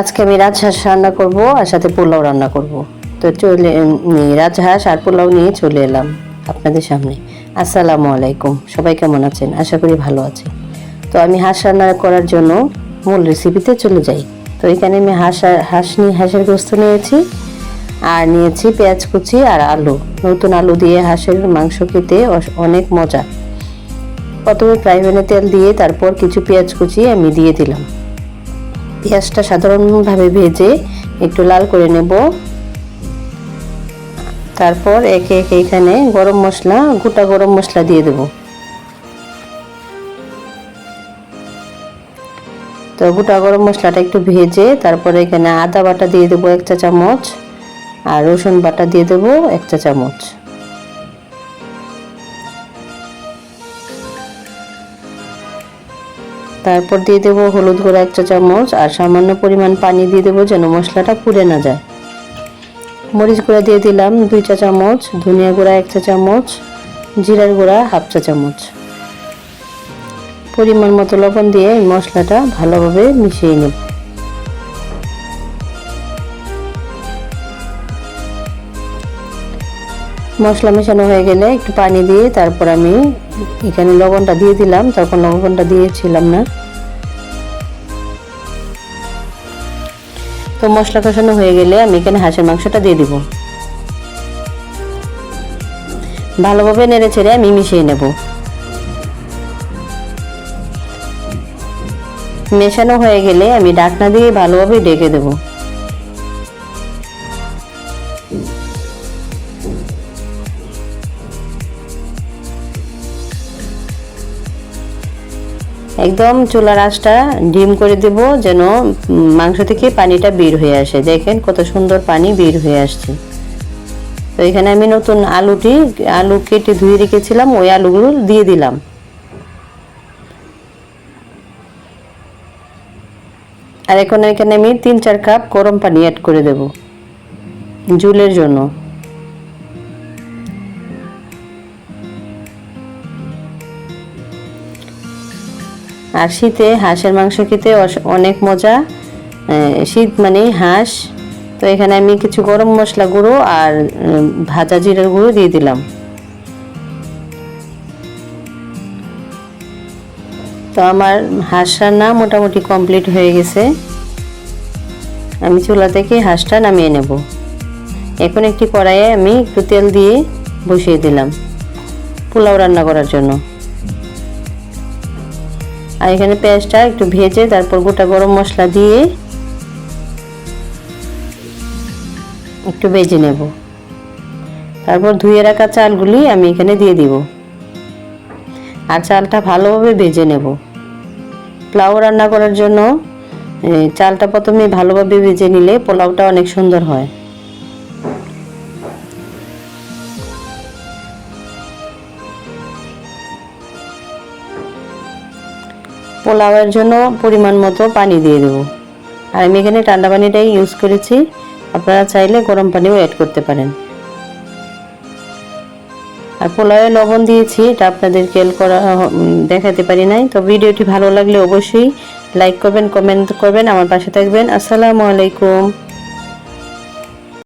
আজকে আমি রাজহাঁস রান্না করব আর সাথে পোলাও রান্না করব। তো চলে রাজহাঁস আর পোলাও নিয়ে চলে এলাম আপনাদের সামনে। আসসালামু আলাইকুম, সবাই কেমন আছেন? আশা করি ভালো আছেন। তো আমি হাঁস রান্না করার জন্য মূল রেসিপিতে চলে যাই। তো এখানে আমি হাঁস হাঁস নিয়ে, হাঁসের গোস্ত নিয়েছি আর নিয়েছি পেঁয়াজ কুচি আর আলু। নতুন আলু দিয়ে হাঁসের মাংস খেতে অনেক মজা। প্রথমে ফ্রাই প্যানে তেল দিয়ে তারপর কিছু পেঁয়াজ কুচি আমি দিয়ে দিলাম। পেঁয়াজটা সাধারণভাবে ভেজে একটু লাল করে নেব। তারপর একে একে এখানে গরম মশলা, গোটা গরম মশলা দিয়ে দেব। তো গোটা গরম মশলাটা একটু ভেজে তারপরে এখানে আদা বাটা দিয়ে দেবো এক চা চামচ আর রসুন বাটা দিয়ে দেবো এক চা চামচ তারপর দিয়ে দেবো হলুদ গুঁড়া এক চা চামচ আর সামান্য পরিমাণ পানি দিয়ে দেবো যেন মশলাটা পুড়ে না যায়। মরিচ গুঁড়া দিয়ে দিলাম দুই চা চামচ, ধনিয়া গুঁড়া এক চা চামচ, জিরার গুঁড়া হাফ চা চামচ। পরিমাণ মতো লবণ দিয়ে এই মশলাটা ভালোভাবে মিশিয়ে নেব। মশলা মেশানো হয়ে গেলে একটু পানি দিয়ে তারপর আমি এখানে লবণটা দিয়ে দিলাম, তখন লবণটা দিয়েছিলাম না। তো মশলা কষানো হয়ে গেলে আমি এখানে হাঁসের মাংসটা দিয়ে দিব। ভালোভাবে নেড়ে ছেড়ে আমি মিশিয়ে নেব। মেশানো হয়ে গেলে আমি ডাকনা দিয়ে ভালোভাবে ডেকে দেবো। একদম চুলার আঁচটা ডিম করে দেব যেন মাংস থেকে পানিটা বের হয়ে আসে। দেখেন কত সুন্দর পানি বের হয়ে আসছে। তো এখানে আমি নতুন আলুটি, আলু কেটে ধুয়ে রেখেছিলাম, ওই আলুগুলো দিয়ে দিলাম। আর এখন এখানে আমি তিন চার কাপ গরম পানি অ্যাড করে দেব। জুলের জন্য। আর শীতে হাঁসের মাংস খেতে অনেক মজা। শীত মানে হাঁস। তো এখানে আমি কিছু গরম মশলা গুঁড়ো আর ভাজা জিরার গুঁড়ো দিয়ে দিলাম। তো আমার হাঁস রান্না মোটামুটি কমপ্লিট হয়ে গেছে। আমি চুলা থেকে হাঁসটা নামিয়ে নেব। এখন একটি কড়াইয়ে আমি একটু তেল দিয়ে বসিয়ে দিলাম। পোলাও রান্না করার জন্য। আর এখানে পেঁয়াজটা একটু ভেজে তারপর গোটা গরম মশলা দিয়ে একটু ভেজে নেব। তারপর ধুয়ে রাখা চালগুলি আমি এখানে দিয়ে দিব। আর চালটা ভালোভাবে ভেজে নেব। পোলাও রান্না করার জন্য চালটা প্রথমে ভালোভাবে ভেজে নিলে পোলাওটা অনেক সুন্দর হয়। পোলাওয়ের জন্য পরিমাণ মতো পানি দিয়ে দেবো। আর আমি এখানে ঠান্ডা পানিটাই ইউজ করেছি। আপনারা চাইলে গরম পানিও অ্যাড করতে পারেন। আর পোলাওয়ে লবণ দিয়েছি, এটা আপনাদের কেল করা দেখাতে পারি নাই। তো ভিডিওটি ভালো লাগলে অবশ্যই লাইক করবেন কমেন্ট করবেন, আমার পাশে থাকবেন। আসসালামু আলাইকুম।